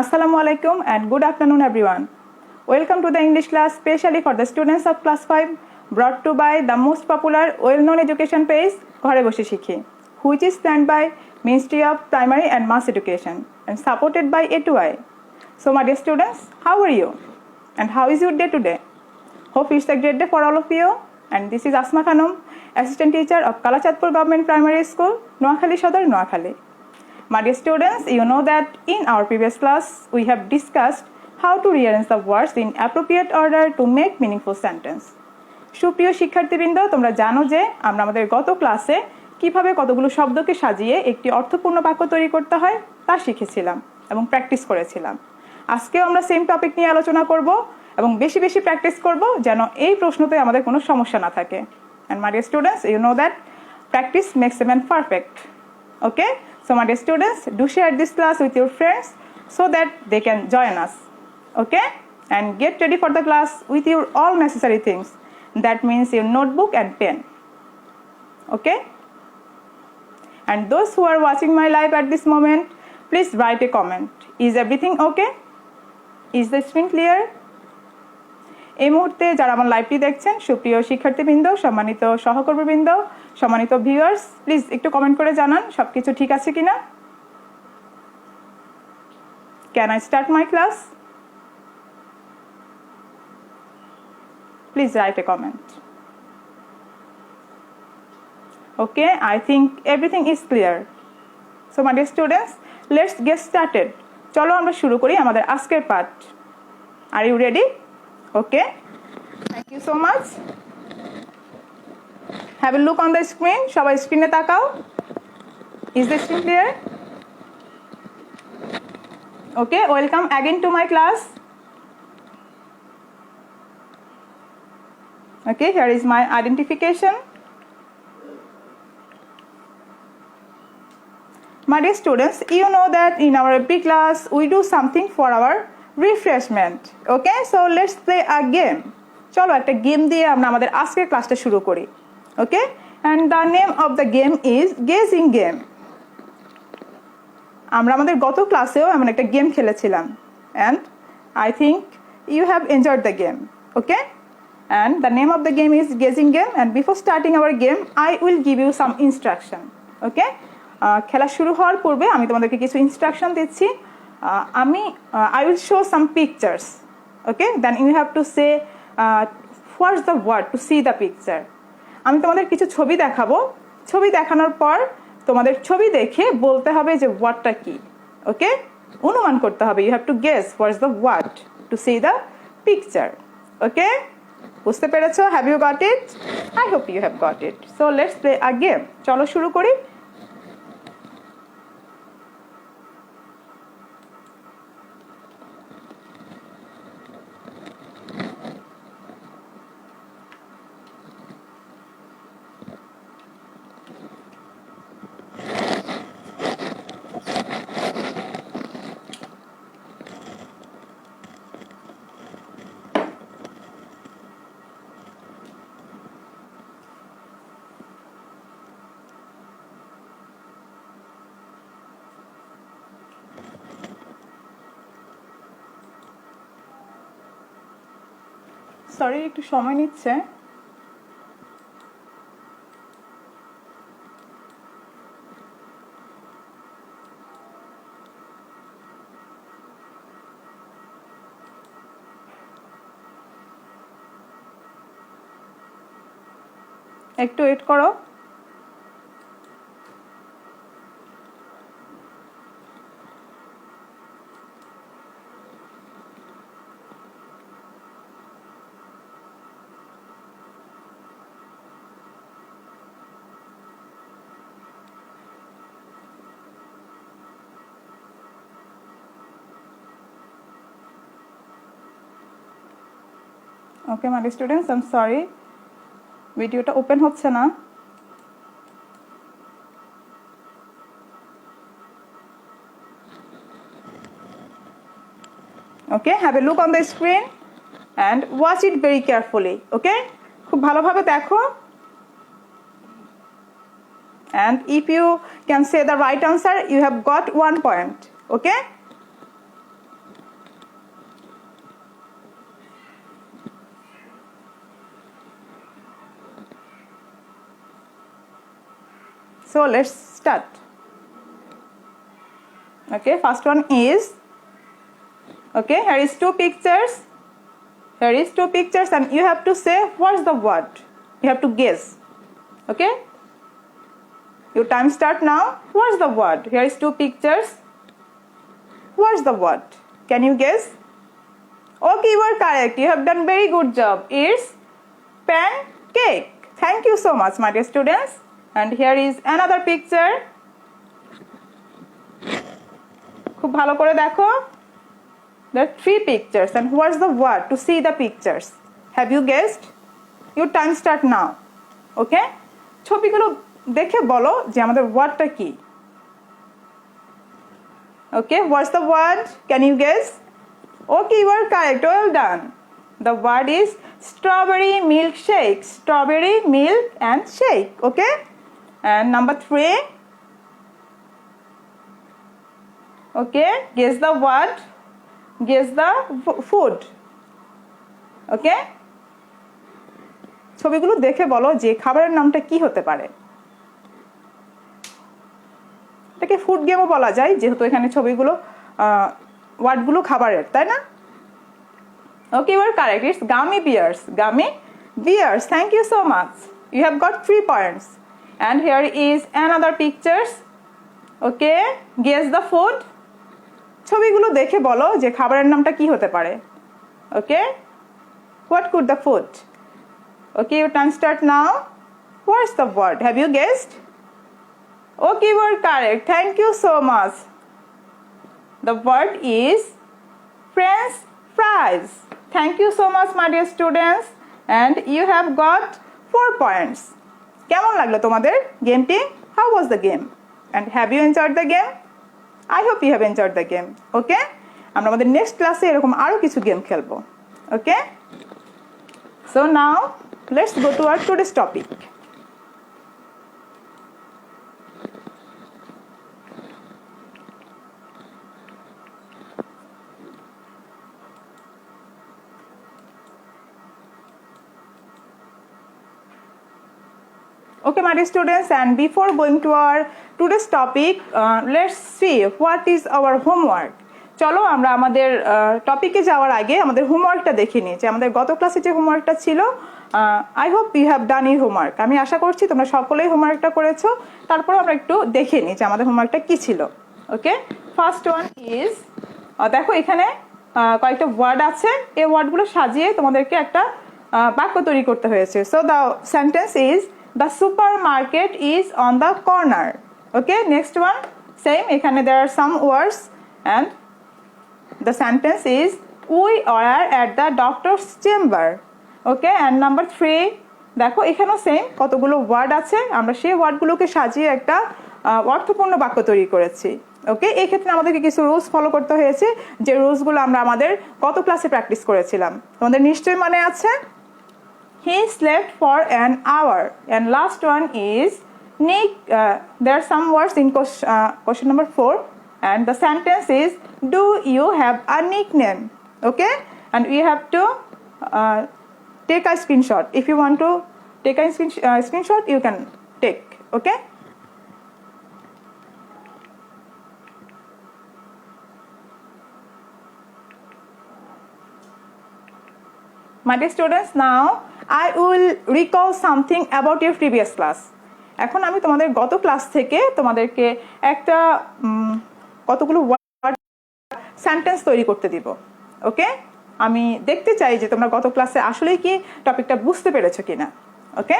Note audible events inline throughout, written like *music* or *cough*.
Assalamu alaikum and good afternoon everyone. Welcome to the English class specially for the students of class 5 brought to by the most popular well-known education page ঘরে বসে শিখি which is planned by Ministry of Primary and Mass Education and supported by A2I. So my dear students, how are you? And how is your day today? Hope it's a great day for all of you. And this is Asma Khanum, Assistant Teacher of Kalachatpur Government Primary School, Noakhali Shodar, Noakhali. My dear students, you know that in our previous class, we have discussed how to rearrange the words in appropriate order to make meaningful sentence. সুপ্রিয় শিক্ষার্থীবৃন্দ তোমরা জানো যে আমরা আমাদের গত ক্লাসে কীভাবে কতগুলো শব্দকে সাজিয়ে একটি অর্থপূর্ণ বাক্য তৈরি করতে হয় তা শিখেছিলাম এবং প্র্যাকটিস করেছিলাম। আজকেও আমরা সেম টপিক নিয়ে আলোচনা করব এবং বেশি বেশি প্র্যাকটিস করব যেন এই প্রশ্নতে আমাদের কোনো সমস্যা না থাকে। And my students you know that practice makes a man perfect okay? Dear students do share this class with your friends so that they can join us okay? And get ready for the class with your all necessary things. That means your notebook and pen okay? And those who are watching my live at this moment please write a comment. Is everything okay? Is the screen clear এই মুহূর্তে যারা আমার লাইভটি দেখছেন, সুপ্রিয় শিক্ষার্থীবৃন্দ, সম্মানিত সহকর্মীবৃন্দ, সম্মানিত ভিউয়ার্স প্লিজ একটু কমেন্ট করে জানান, সবকিছু ঠিক আছে কিনা? Can I start my class please write a comment okay I think everything is clear so my dear students let's get started চলো আমরা শুরু করি আমাদের আজকের পাঠ are you ready Okay. Thank you so much. Have a look on the screen. সবাই স্ক্রিনে তাকাও Is the screen clear? Okay, welcome again to my class. Okay, here is my identification. My dear students, you know that in our AP class we do something for our refreshment okay so let's play a game চলো একটা game দিয়ে আমরা আমাদের আজকের ক্লাসটা শুরু করি okay and the name of the game is guessing game আমরা আমাদের গত ক্লাসেও এমন একটা গেম খেলেছিলাম। And I think you have enjoyed the game okay and the name of the game is guessing game and before starting our game I will give you some instruction okay খেলা শুরু হওয়ার পূর্বে আমি তোমাদেরকে কিছু instruction দিচ্ছি। আমি I will show some pictures okay then you have to say what's the word to see the picture আমি তোমাদের কিছু ছবি দেখাবো। ছবি দেখানোর পর তোমাদের ছবি দেখে বলতে হবে যে ওয়ার্ডটা কি ওকে অনুমান করতে হবে। You have to guess what's the word to see the picture okay বুঝতে পেরেছ? Have you got it I hope you have got it so let's play a game চলো শুরু করি। সরি একটু সময় নিচ্ছে। একটু ওয়েট করো। Okay my students I am sorry ভিডিওটা ওপেন হচ্ছে না। Okay have a look on the screen and watch it very carefully okay খুব ভালোভাবে দেখো। And if you can say the right answer, you have got one point, okay? So let's start. Okay, first one is okay. Here is two pictures. Here is two pictures, and you have to say what's the word. You have to guess. Okay. Your time start now. What's the word? Here is two pictures. What's the word? Can you guess? Okay, you are correct. You have done very good job. It's pancake. Thank you so much, my dear students. And here is another picture. খুব ভালো করে দেখো are three pictures. And what's the word to see the pictures? Have you guessed? Your time start now. Okay? ছবিগুলো দেখে বলো যে আমাদের ওয়ার্ডটা কি Okay, what's the word? Can you guess? Okay, you are correct. Well done. The word is strawberry milkshake. Strawberry milk and shake. Okay? And number three. Okay, guess the word. Guess the food. Okay? ছবিগুলো দেখে বলো যে খাবারের নামটা কি হতে পারে এটাকে ফুড গেমও বলা যায় যেহেতু এখানে ছবিগুলো ওয়ার্ডগুলো খাবারের তাই না okay you are correct it's gummy bears gummy bears thank you so much you have got three points and here is another pictures okay guess the food ছবিগুলো দেখে বলো যে খাবারের নামটা কি হতে পারে okay what could the food okay you time start now what's the word have you guessed Okay, you are correct. Thank you so much. The word is French fries. Thank you so much, my dear students. And you have got four points. কেমন লাগল তোমাদের গেমটি? How was the game and have you enjoyed the game I hope you have enjoyed the game okay আমরা আমাদের next ক্লাসে এরকম আরও কিছু গেম খেলব okay so now let's go to our today's topic Okay, my students, and before going to our today's topic, uh, let's see what is our homework. চলো আমরা আমাদের টপিকে যাওয়ার আগে আমাদের হোমওয়ার্কটা দেখে নিই যে আমাদের গত ক্লাসে যে হোমওয়ার্কটা ছিল I hope you have done your homework আমি আশা করছি তোমরা সকলেই হোমওয়ার্কটা করেছ। তারপর আমরা একটু দেখে নিই যে আমাদের হোমওয়ার্কটা কি ছিল। ওকে ফার্স্ট ওয়ান ইজ দেখো এখানে কয়েকটা ওয়ার্ড আছে। এই ওয়ার্ডগুলো সাজিয়ে তোমাদেরকে একটা আহ, বাক্য তৈরি করতে হয়েছে। So the sentence is the super market is on the corner okay next one same এখানে there are some words and the sentence is, we are at the doctor's chamber. Okay, and number three, দেখো, এখানেও same কতগুলো word আছে। আমরা সেই ওয়ার্ডগুলোকে সাজিয়ে একটা অর্থপূর্ণ বাক্য তৈরি করেছি। ওকে এই ক্ষেত্রে আমাদেরকে কিছু রুলস ফলো করতে হয়েছে, যে রুলসগুলো আমরা আমাদের গত ক্লাসে প্র্যাকটিস করেছিলাম। তোমাদের নিশ্চয়ই মনে আছে? He slept for an hour. And last one is Nick. Uh, there are some words in question, uh, question number four, and the sentence is Do you have a nickname? Okay, and we have to uh, take a screenshot. If you want to take a uh, screenshot, you can take. Okay. My dear students, now I will recall something about your previous class. এখন আমি তোমাদের গত class থেকে তোমাদেরকে একটা কতগুলো word sentence তৈরি করতে দিব ওকে আমি দেখতে চাই যে তোমরা গত ক্লাসে আসলেই কি টপিকটা বুঝতে পেরেছ কিনা okay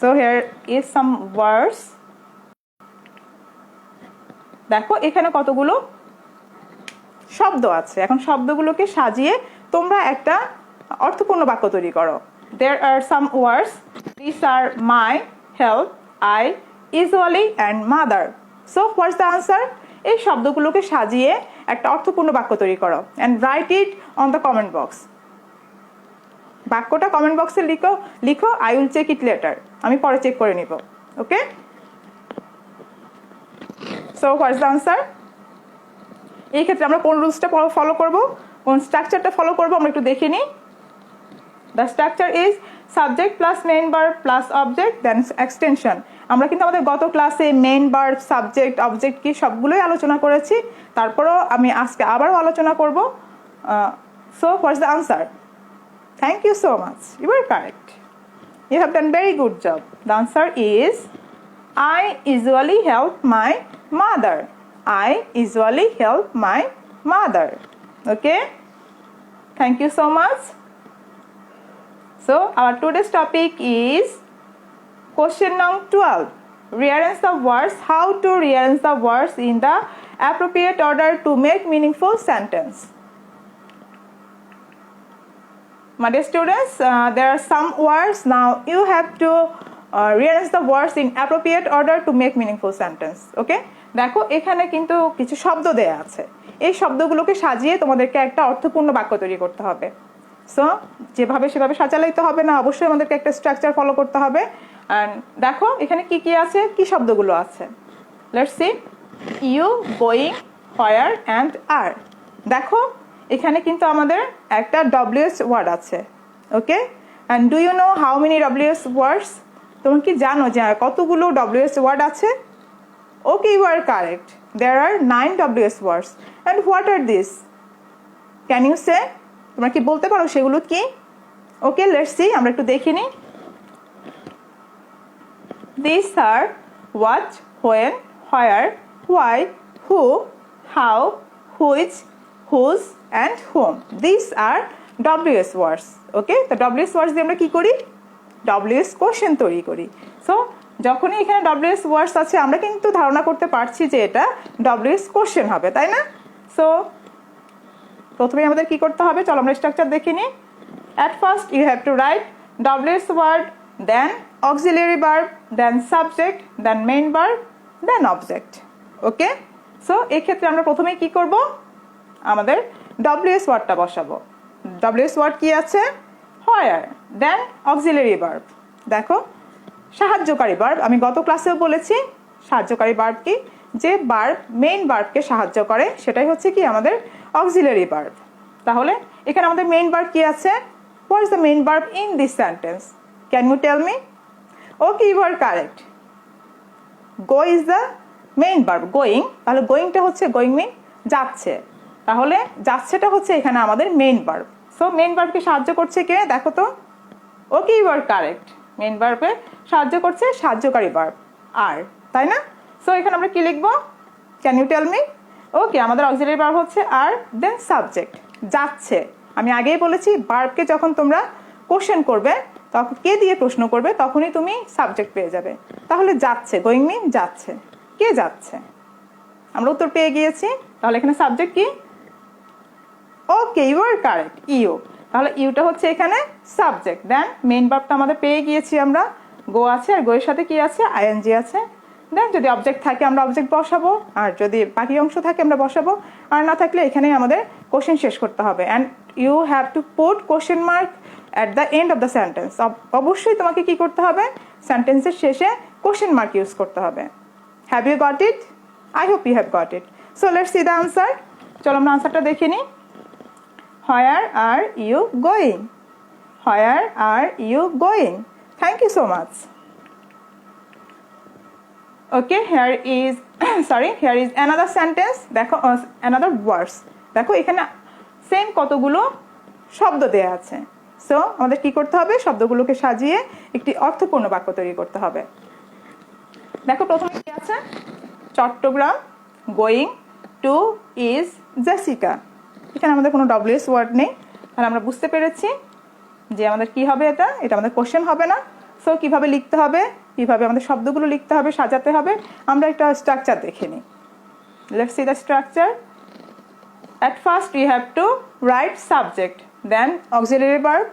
so here is some words দেখো এখানে কতগুলো শব্দ আছে। এখন শব্দগুলোকে সাজিয়ে তোমরা একটা অর্থপূর্ণ বাক্য তৈরি করো। There are some words this are my help I usually and mother so what's the answer এই শব্দগুলোকে সাজিয়ে একটা অর্থপূর্ণ বাক্য তৈরি করো and write it on the comment box বাক্যটা কমেন্ট বক্সে লিখো লিখো I will check it later আমি পরে চেক করে নিব okay so what's the answer এই ক্ষেত্রে আমরা কোন রুলসটা ফলো করব? কোন স্ট্রাকচারটা ফলো করব? আমরা একটু দেখে নিই। The structure is subject plus main bar plus object then extension আমরা কিন্তু আমাদের গত ক্লাসে মেন বার্ব সাবজেক্ট অবজেক্ট কি সবগুলোই আলোচনা করেছি তারপরেও আমি আজকে আবারও আলোচনা করব so what's the answer thank you so much you are correct you have done very good job the answer is I usually help my mother. I usually help my mother. Okay? Thank you so much. So, our today's topic is question number 12. Rearrange the words. How to rearrange the words in the appropriate order to make meaningful sentence. My dear students, uh, there are some words now you have to uh, rearrange the words in appropriate order to make meaningful sentence. Okay? দেখো এখানে কিন্তু কিছু শব্দ দেয়া আছে এই শব্দগুলোকে সাজিয়ে তোমাদেরকে একটা অর্থপূর্ণ বাক্য তৈরি করতে হবে সো যেভাবে সেভাবে সাজালেই তো হবে না, অবশ্যই আমাদেরকে একটা স্ট্রাকচার ফলো করতে হবে। অ্যান্ড দেখো, এখানে কি কি আছে, কি শব্দগুলো আছে? Let's see you going where and are দেখো, এখানে কিন্তু আমাদের একটা ডব্লিউএস ওয়ার্ড আছে okay and do you know how many WS words তুমি কি জানো যে কতগুলো ডব্লিউএস ওয়ার্ড আছে? Okay you are correct there are nine WS words and what are this can you say তোমরা কি বলতে পারো সেগুলো কি? ওকে লেটস সি আমরা একটু দেখে নিই। These are what, when, where, why, who, how, which, whose, and whom. These are WS words. ওকে তো WS words দিয়ে আমরা কি করি? WS কোশ্চেন তৈরি করি। সো যখনই এখানে WS ওয়ার্ডস আছে আমরা কিন্তু ধারণা করতে পারছি যে এটা WS কোশ্চেন হবে তাই না? সো প্রথমে আমাদের কি করতে হবে? চলো আমরা স্ট্রাকচার দেখে নিই। At first you have to write WS word then auxiliary verb then subject then main verb then object okay so এক্ষেত্রে আমরা প্রথমেই কি করব? আমাদের ডব্লিউএস ওয়ার্ডটা বসাবো। ডব্লিউএস ওয়ার্ড কি আছে? হয়ার দেন অক্সিলিয়ারি বার্ব দেখো, সাহায্যকারী বার্ব আমি গত ক্লাসেও বলেছি, সাহায্যকারী বার্ব কি? যে বার্ব মেইন বার্বকে সাহায্য করে, সেটাই হচ্ছে কি আমাদের অক্সিলারি বার্ব তাহলে, এখানে আমাদের মেইন বার্ব কি আছে? What is the main verb in this sentence can you tell me okay you are correct go is the main verb going তাহলে গোয়িংটা হচ্ছে গোয়িং মিন যাচ্ছে। তাহলে, যাচ্ছেটা হচ্ছে এখানে আমাদের মেইন বার্ব সো মেইন বার্বকে সাহায্য করছে কে? দেখো তো। Okay you are correct main বার্বে সাহায্য করছে সাহায্যকারী বার্ব আর, তাই না? সো এখানে আমরা কি লিখব? Can you tell me okay আমাদের অক্সিলারি বার্ব হচ্ছে আর দেন সাবজেক্ট যাচ্ছে। আমি আগেই বলেছি বার্বকে যখন তোমরা কোশ্চেন করবে, তখন কে দিয়ে প্রশ্ন করবে, তখনই তুমি সাবজেক্ট পেয়ে যাবে। তাহলে যাচ্ছে গোয়িং মিন যাচ্ছে। কে যাচ্ছে? আমরা উত্তর পেয়ে গিয়েছি। তাহলে এখানে সাবজেক্ট কি? Okay you are correct you তাহলে ইউটা হচ্ছে এখানে সাবজেক্ট দেন মেন ভার্বটা আমাদের পেয়ে গিয়েছি আমরা। গো আছে আর গোয়ের সাথে কি আছে? আইএনজি আছে। দেন যদি অবজেক্ট থাকে আমরা অবজেক্ট বসাবো, আর যদি বাকি অংশ থাকে আমরা বসাবো, আর না থাকলে এখানেই আমাদের কোশ্চেন শেষ করতে হবে। And you have to put question mark at the end of the sentence অবশ্যই তোমাকে কি করতে হবে? সেন্টেন্সের শেষে কোশ্চেন মার্ক ইউজ করতে হবে। Have you got it I hope you have got it so let's see the answer চলো আমরা আনসারটা দেখে নিই। Where are you going Where are you going thank you so much. Okay, here is *coughs* sorry, here is another sentence. দেখো another words. দেখো এখানে same কতগুলো শব্দ দেয়া আছে। সো আমাদের কি করতে হবে? শব্দগুলোকে সাজিয়ে একটি অর্থপূর্ণ বাক্য তৈরি করতে হবে। দেখো প্রথমে কি আছে? Chittagong going to is Jessica এখানে আমাদের কোনো ডব্লিউএস ওয়ার্ড নেই। তাহলে আমরা বুঝতে পেরেছি যে আমাদের কি হবে এটা? এটা আমাদের কোশ্চেন হবে না। সো কীভাবে লিখতে হবে? কীভাবে আমাদের শব্দগুলো লিখতে হবে, সাজাতে হবে, আমরা একটা স্ট্রাকচার দেখে নিই। Let's see the structure at first you have to write subject, then auxiliary verb,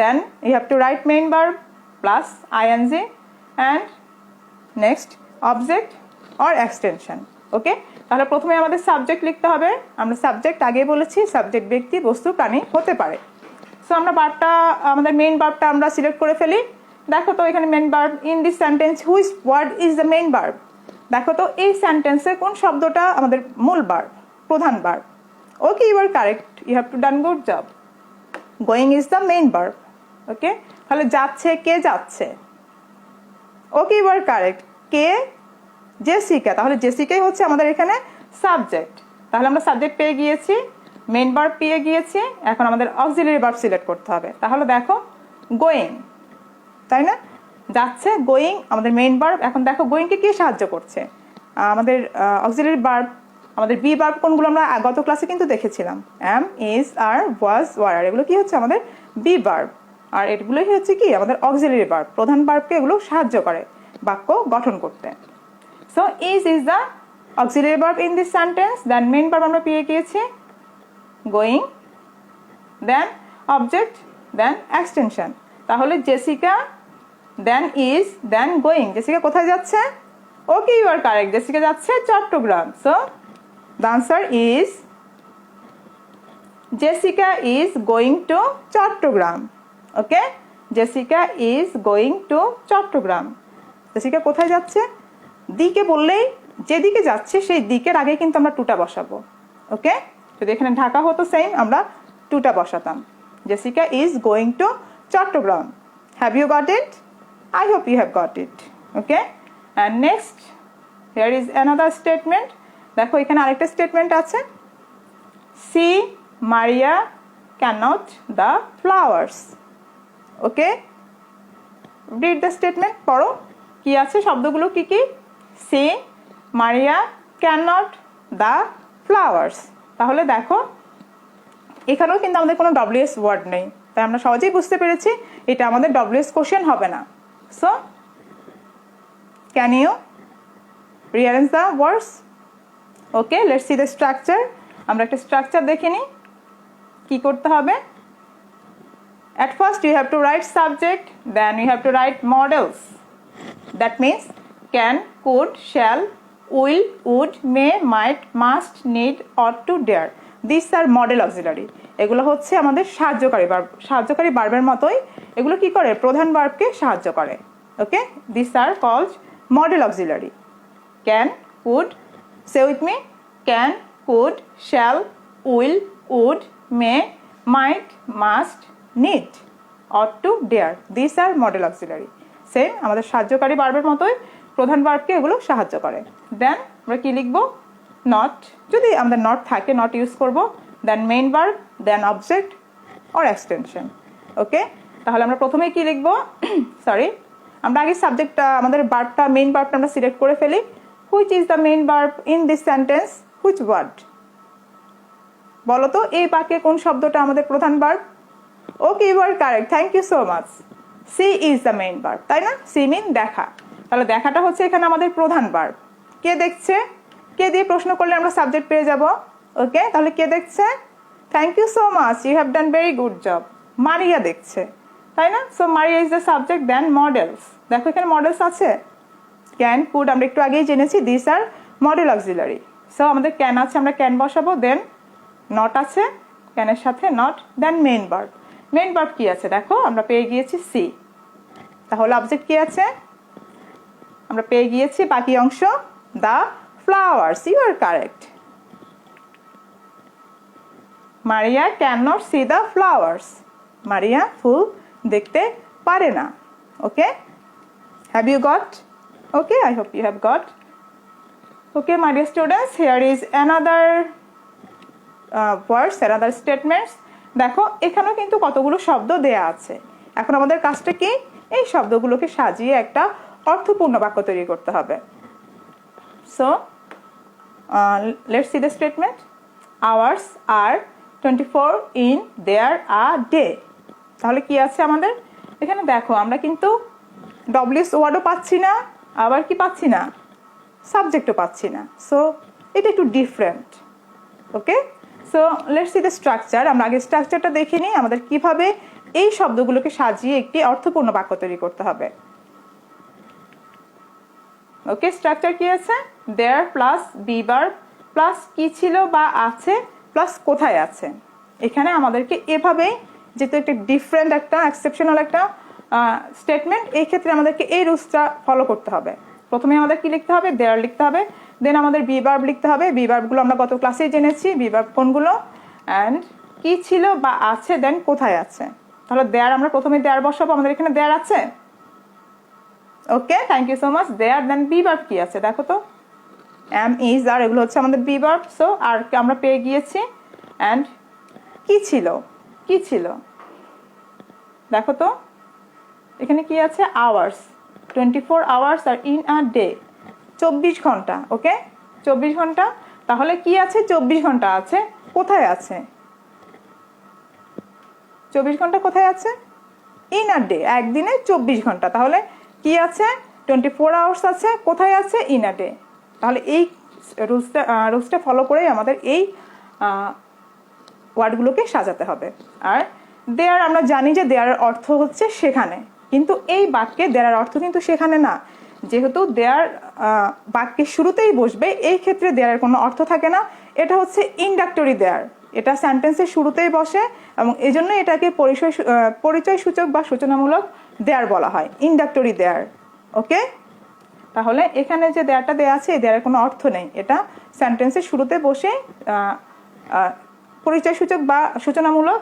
then you have to write main verb, plus ing, and next, object or extension okay তাহলে প্রথমে আমাদের সাবজেক্ট লিখতে হবে। আমরা subject আগে বলেছি subject ব্যক্তি, বস্তু, প্রাণী হতে পারে। সো আমরা বার্বটা আমাদের মেইন বার্বটা আমরা সিলেক্ট করে ফেলি। দেখো তো এখানে main verb in this sentence which word is the main verb দেখো তো এই সেন্টেন্সে কোন শব্দটা আমাদের মূল বার্ব প্রধান verb okay you are correct you have to done good job going is the main verb okay তাহলে যাচ্ছে, কে যাচ্ছে? ওকে ইউ আর কারেক্ট কে? জেসিকা তাহলে জেসিকাই হচ্ছে আমাদের এখানে সাবজেক্ট তাহলে আমরা সাবজেক্ট পেয়ে গিয়েছি মেন ভার্ব পেয়ে গিয়েছি, এখন আমাদের অক্সিলারি ভার্ব সিলেক্ট করতে হবে। তাহলে দেখো গোয়িং তাই না? যাচ্ছে গোয়িং আমাদের মেইন ভার্ব এখন দেখো গোয়িংকে কি সাহায্য করছে? আমাদের অক্সিলারি বার্ব আমাদের বি বার্ব কোনগুলো আমরা গত ক্লাসে কিন্তু দেখেছিলাম। Am is are was were এগুলো কি হচ্ছে? আমাদের বি বার্ব আর এগুলোই হচ্ছে কি? আমাদের অক্সিলারি বার্ব প্রধান ভার্বকে এগুলো সাহায্য করে, বাক্য গঠন করতে। So is is the auxiliary verb in this sentence then main verb আমরা পেয়ে গিয়েছি going then object then extension তাহলে Jessica then is then going Jessica কোথায় যাচ্ছে? Okay you are correct Jessica যাচ্ছে Chittagong. So the answer is Jessica is going to Chittagong. Okay Jessica is going to Chittagong. Jessica কোথায় যাচ্ছে? দিকে বললেই যেদিকে যাচ্ছে সেই দিকের আগে কিন্তু আমরা টুটা বসাবো। ওকে যদি এখানে ঢাকা হতো সেম আমরা টুটা বসাতাম। Jessica is going to Chittagong. Have you got it I hope you have got it okay and next here is another statement দেখো, এখানে আরেকটা স্টেটমেন্ট আছে। See Maria cannot the flowers okay read the statement পড়ো। কি আছে? শব্দগুলো কি কি? See Maria can not the flowers তাহলে দেখো, এখানেও কিন্তু আমাদের কোনো ডব্লিউএস ওয়ার্ড নেই। তাই আমরা সহজেই বুঝতে পেরেছি, এটা আমাদের ডব্লিউএস কোশ্চেন হবে না। So can you rearrange the words okay let's see the structure আমরা একটা স্ট্রাকচার দেখে নিই কি করতে হবে at first you have to write subject then you have to write models that means can could shall will would may might must need ought to dare these are model auxiliary এগুলো হচ্ছে আমাদের সাহায্যকারী verb সাহায্যকারী বার্বের মতোই এগুলো কি করে প্রধান বার্বকে সাহায্য করে okay this are called modal auxiliary can could say with me can could shall will would may might must need or to dare this are modal auxiliary same আমাদের সাহায্যকারী বার্বের মতোই প্রধান বার্বকে এগুলো সাহায্য করে। দেন আমরা কি লিখব? নট যদি আমাদের নট থাকে নট ইউজ করব then main verb then object or extension okay তাহলে আমরা প্রথমেই কি লিখব? *coughs* সরি আমরা আগে সাবজেক্টটা আমাদের বার্বটা মেইন বার্বটা আমরা সিলেক্ট করে ফেলি। Which is the main verb in this sentence which word বলো তো এই বাক্যে কোন শব্দটা আমাদের প্রধান verb okay you are correct thank you so much see is the main verb তাই না? সি মিন দেখা। তাহলে দেখাটা হচ্ছে এখানে আমাদের প্রধান বার্ব কে দেখছে? কে দিয়ে প্রশ্ন করলে আমরা সাবজেক্ট পেয়ে যাব? ওকে, তাহলে কে দেখছে? Thank you so much you have done very good job Maria দেখছে, তাই না? So Maria is the subject then modals দেখো এখানে মডেলস আছে। ক্যান কুড আমরা একটু আগেই জেনেছি this are modal auxiliary so আমাদের ক্যান আছে, আমরা ক্যান বসাবো দেন নট আছে ক্যানের সাথে not then main verb main verb কী আছে? দেখো, আমরা পেয়ে গিয়েছি সি তাহলে অবজেক্ট কী আছে? আমরা পেয়ে গিয়েছি বাকি অংশ the flowers you are correct Maria can not see the flowers Maria ফুল দেখতে পারে না okay have you got okay i hope you have got. Okay my dear students here is another uh, words another statements. দেখো এখানেও কিন্তু কতগুলো শব্দ দেয়া আছে। এখন আমাদের কাজটা কি? এই শব্দগুলোকে সাজিয়ে একটা অর্থপূর্ণ বাক্য তৈরি করতে হবে। So let's see the statement hours are twenty four in there a day তাহলে কি আছে আমাদের? এখানে দেখো আমরা কিন্তু ডব্লিউএস ওয়ার্ডও পাচ্ছি না, আবার কি পাচ্ছি না? সাবজেক্টও পাচ্ছি না। সো এটা একটু different okay so let's see the structure আমরা আগে স্ট্রাকচারটা দেখে নিই, আমাদের কীভাবে এই শব্দগুলোকে সাজিয়ে একটি অর্থপূর্ণ বাক্য তৈরি করতে হবে। ওকে স্ট্রাকচার কি আছে? দেয়ার প্লাস বিবার প্লাস কি ছিল বা আছে প্লাস কোথায় আছে? এখানে আমাদেরকে এভাবেই যেহেতু একটা ডিফারেন্ট একটা এক্সেপশনাল একটা স্টেটমেন্ট এই ক্ষেত্রে আমাদেরকে এই রুলসটা ফলো করতে হবে। প্রথমে আমাদের কি লিখতে হবে? দেয়ার লিখতে হবে। দেন আমাদের বিভার্ব লিখতে হবে। বিভার্বগুলো আমরা গত ক্লাসেই জেনেছি। বিভার্ব কোনগুলো? অ্যান্ড কি ছিল বা আছে দেন কোথায় আছে? তাহলে দেয়ার আমরা প্রথমে দেয়ার বসাবো। আমাদের এখানে দেয়ার আছে? Okay thank you so much there then be কি আছে? দেখো তো। এম ইজ আর এগুলো হচ্ছে আমাদের বি সো আর আমরা পেয়ে গিয়েছি। অ্যান্ড কি ছিল? কি ছিল? দেখো তো। এখানে কি আছে? Hours twenty four hours are in a day চব্বিশ ঘণ্টা ওকে চব্বিশ ঘণ্টা, তাহলে কি আছে? চব্বিশ ঘণ্টা আছে। কোথায় আছে? চব্বিশ ঘণ্টা কোথায় আছে? ইন আ ডে একদিনে চব্বিশ ঘণ্টা। তাহলে কি আছে? টোয়েন্টি ফোর আওয়ার্স আছে। কোথায় আছে? ইন আ ডে তাহলে এই রুলসটা রুলসটা ফলো করেই আমাদের এই ওয়ার্ডগুলোকে সাজাতে হবে। আর দেয়ার আমরা জানি যে দেয়ার অর্থ হচ্ছে সেখানে। কিন্তু এই বাক্যে দেয়ার অর্থ কিন্তু সেখানে না। যেহেতু দেয়ার বাক্যের শুরুতেই বসবে, এই ক্ষেত্রে দেয়ার কোনো অর্থ থাকে না। এটা হচ্ছে ইন্ডাক্টরি দেয়ার। এটা সেন্টেন্সের শুরুতেই বসে এবং এই জন্য এটাকে পরিচয় পরিচয় সূচক বা সূচনামূলক দেয়ার বলা হয়, ইন্ডাক্টরি দেয়ার। ওকে? তাহলে এখানে যে দেয়ারটা দেয়া আছে, এই দেয়ারের কোনো অর্থ নেই। এটা সেন্টেন্সের শুরুতে বসে পরিচয় সূচক বা সূচনামূলক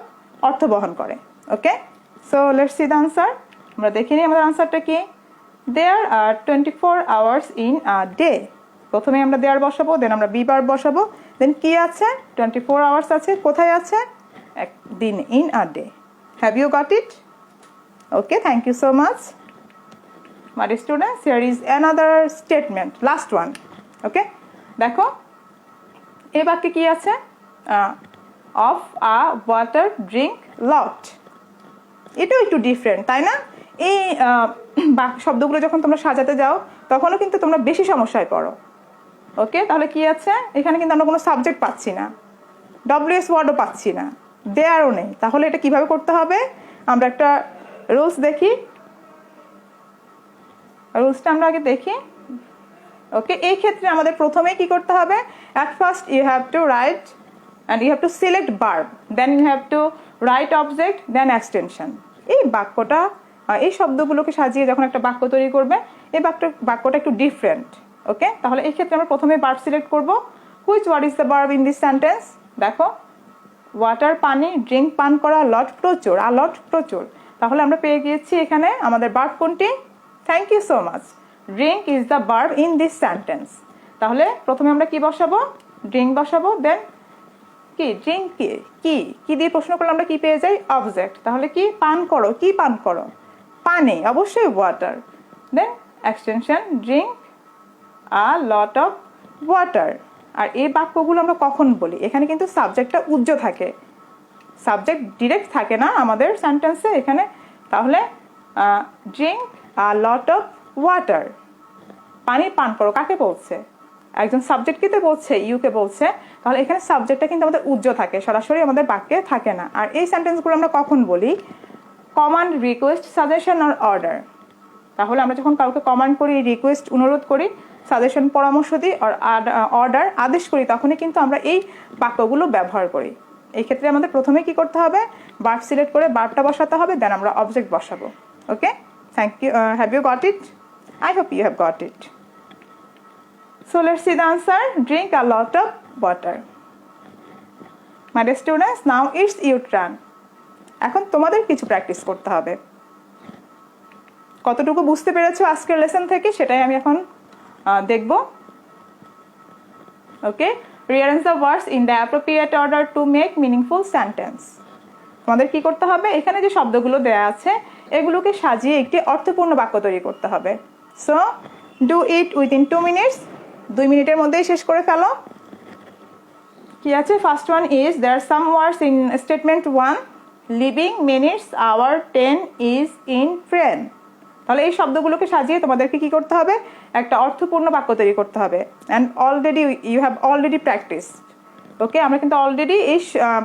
অর্থ বহন করে। Okay? So let's see the answer আমরা দেখে নিই আমাদের আনসারটা কি? There are twenty four hours in a day প্রথমে আমরা দেয়ার বসাবো দেন আমরা বি বার বসাবো। দেন কি আছে? টোয়েন্টি ফোর আওয়ার্স আছে। কোথায় আছে? এক দিন in a day have you got it okay thank you so much my dear students is another statement, last one. Okay, দেখো। এই বাক্যে কি আছে? Of a water drink lot এটাও একটু ডিফারেন্ট তাই না? এই শব্দগুলো যখন তোমরা সাজাতে যাও, তখনও কিন্তু তোমরা বেশি সমস্যায় পড়ো। ওকে? তাহলে কি আছে? এখানে কিন্তু আমরা কোনো সাবজেক্ট পাচ্ছি না। ডব্লিউএস ওয়ার্ডও পাচ্ছি না। দেয়ারও নেই। তাহলে এটা কীভাবে করতে হবে? আমরা একটা রুলস দেখি। রুলসটা আমরা আগে দেখি। ওকে? এই ক্ষেত্রে আমাদের প্রথমে কি করতে হবে? At first you have to write and you have to select verb then you have to write object then extension এই বাক্যটা এই শব্দগুলোকে সাজিয়ে যখন একটা বাক্য তৈরি করবে, এই বাক্য বাক্যটা একটু ডিফারেন্ট ওকে তাহলে এই ক্ষেত্রে আমরা প্রথমে বার্ব সিলেক্ট করব। Which what is the verb in this sentence দেখো ওয়াটার পানি ড্রিঙ্ক পান করা লট প্রচুর, আর লট প্রচুর। তাহলে আমরা পেয়ে গিয়েছি এখানে আমাদের বার্ব কোনটি? Thank you so much drink is the verb in this sentence তাহলে প্রথমে আমরা কি বসাবো? ড্রিঙ্ক বসাবো দেন কি? ড্রিঙ্ক কি? কি? দিয়ে প্রশ্ন করলে আমরা কি পেয়ে যাই? অবজেক্ট তাহলে কি? পান করো। কি পান করো? পানি, অবশ্যই water then extension drink a lot of water আর এই বাক্যগুলো আমরা কখন বলি? এখানে কিন্তু সাবজেক্টটা উজ্জ্ব থাকে। সাবজেক্ট ডিরেক্ট থাকে না আমাদের সেন্টেন্সে এখানে। তাহলে drink a lot of water পানি পান করো, কাকে বলছে? একজন সাবজেক্টকে তো বলছে? ইউকে বলছে। তাহলে এখানে সাবজেক্টটা কিন্তু আমাদের উজ্জ্ব থাকে, সরাসরি আমাদের বাক্যে থাকে না। আর এই সেন্টেন্সগুলো আমরা কখন বলি? কমান্ড রিকোয়েস্ট সাজেশন আর অর্ডার তাহলে আমরা যখন কাউকে কমান্ড করি রিকোয়েস্ট অনুরোধ করি সাজেশন পরামর্শ দিই আর অর্ডার আদেশ করি তখনই কিন্তু আমরা এই বাক্যগুলো ব্যবহার করি। এই ক্ষেত্রে আমাদের প্রথমে কি করতে হবে? বার্ব সিলেক্ট করে বার্বটা বসাতে হবে দেন আমরা অবজেক্ট বসাবো। Okay thank you have you got it I hope you have got it So let's see the answer. Drink a lot of water. My dear students, now it's your turn. এখন তোমাদের কিছু practice করতে হবে। কতটুকু বুঝতে পেরেছ আজকের lesson থেকে সেটাই আমি এখন দেখব। Okay rearrange the words in the appropriate order to make meaningful sentence তোমাদের কি করতে হবে? এখানে যে শব্দগুলো দেয়া আছে, এগুলোকে সাজিয়ে একটি অর্থপূর্ণ বাক্য তৈরি করতে হবে। So do it within two minutes দুই মিনিটের মধ্যেই শেষ করে ফেলো। কি আছে? First one is there some words in statement one living minutes hour ten is in friend তাহলে এই শব্দগুলোকে সাজিয়ে তোমাদেরকে কি করতে হবে? একটা অর্থপূর্ণ বাক্য তৈরি করতে হবে। And already you have already practice okay আমরা কিন্তু অলরেডি এই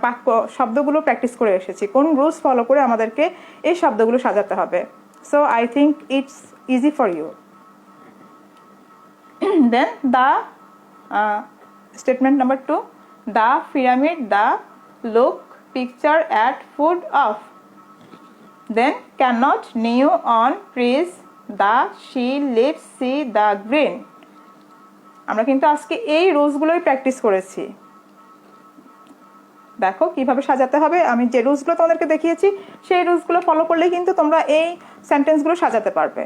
বাক্য, শব্দগুলো প্র্যাকটিস করে এসেছি। কোন রুলস ফলো করে আমাদেরকে এই শব্দগুলো সাজাতে হবে। So I think it's easy for you then the statement number two the the the look picture at food of then cannot new on trees the she lives see the green আমরা কিন্তু আজকে এই রুলসগুলোই practice করেছি। দেখো কীভাবে সাজাতে হবে। আমি যে রুলসগুলো তোমাদেরকে দেখিয়েছি, সেই রুলসগুলো ফলো করলেই কিন্তু তোমরা এই সেন্টেন্সগুলো সাজাতে পারবে।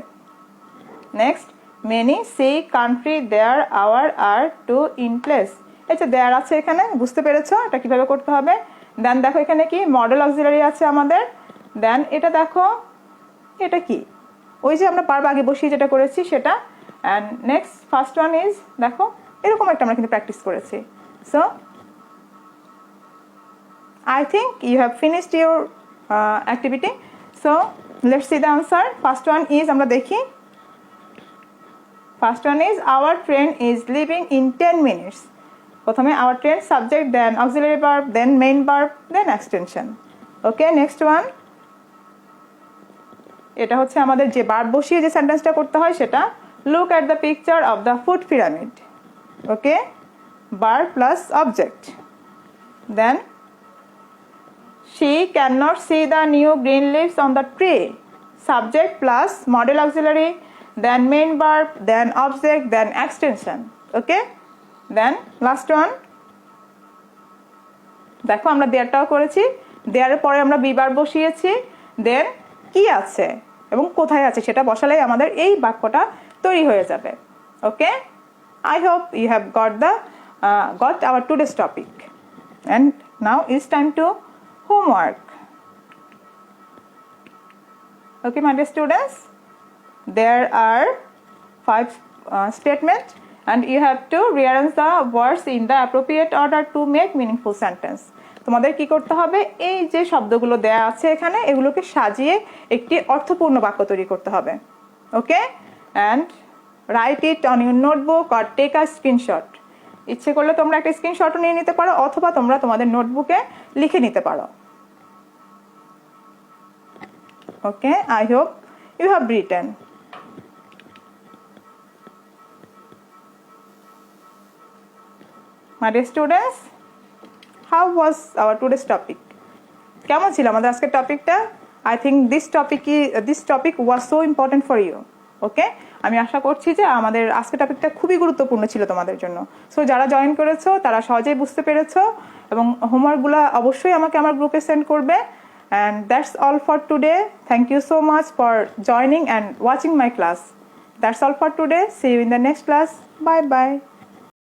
Next many see country there hour are to in place এই যে দেয়ার আছে এখানে, বুঝতে পেরেছ? এটা কীভাবে করতে হবে? দেন দেখো এখানে কি মডেল অক্সিলারি আছে আমাদের দেন এটা দেখো এটা কি ওই যে আমরা পারব আগে বসিয়ে যেটা করেছি সেটা and next first one is দেখো এরকম একটা আমরা কিন্তু প্র্যাকটিস করেছি so think you have finished your uh, activity. So let's see the answer. First one is আমরা দেখি First one is our train is leaving in 10 minutes. প্রথমে our tense subject then auxiliary verb then main verb then extension okay next one এটা হচ্ছে আমাদের যে verb বসিয়ে যে সেন্টেন্সটা করতে হয় সেটা look at the picture of the food pyramid okay bar plus object then she can not see the new green leaves on the tree subject plus modal auxiliary then main verb then object then extension okay Then last one দেখো আমরা দেয়ারটাও করেছি। দেয়ারের পরে আমরা Bieber বসিয়েছি। দেন কি আছে? এবং কোথায় আছে? সেটা বসালেই আমাদের এই বাক্যটা তৈরি হয়ে যাবে। Okay I hope you have got the got our today's topic and now it's time to homework my dear students, there are five uh, statements and you have to rearrange the words in the appropriate order to make meaningful sentence. তোমাদের কি করতে হবে? এই যে শব্দগুলো দেয়া আছে এখানে, এগুলোকে সাজিয়ে একটি অর্থপূর্ণ বাক্য তৈরি করতে হবে। Okay and write it on your notebook or take a screenshot ইচ্ছে করলে তোমরা একটা স্ক্রিনশটও নিয়ে নিতে পারো, অথবা তোমরা তোমাদের নোটবুকে লিখে নিতে পারো। Okay I hope you have written my dear students how was our today's topic কেমন ছিল আমাদের আজকের টপিকটা I think this topic this topic was so important for you okay আমি আশা করছি যে আমাদের আজকের টপিকটা খুবই গুরুত্বপূর্ণ ছিল তোমাদের জন্য। সো যারা জয়েন করেছ, তারা সহজেই বুঝতে পেরেছ এবং হোমওয়ার্কগুলো অবশ্যই আমাকে আমার গ্রুপে সেন্ড করবে। And that's all for today thank you so much for joining and watching my class that's all for today see you in the next class bye bye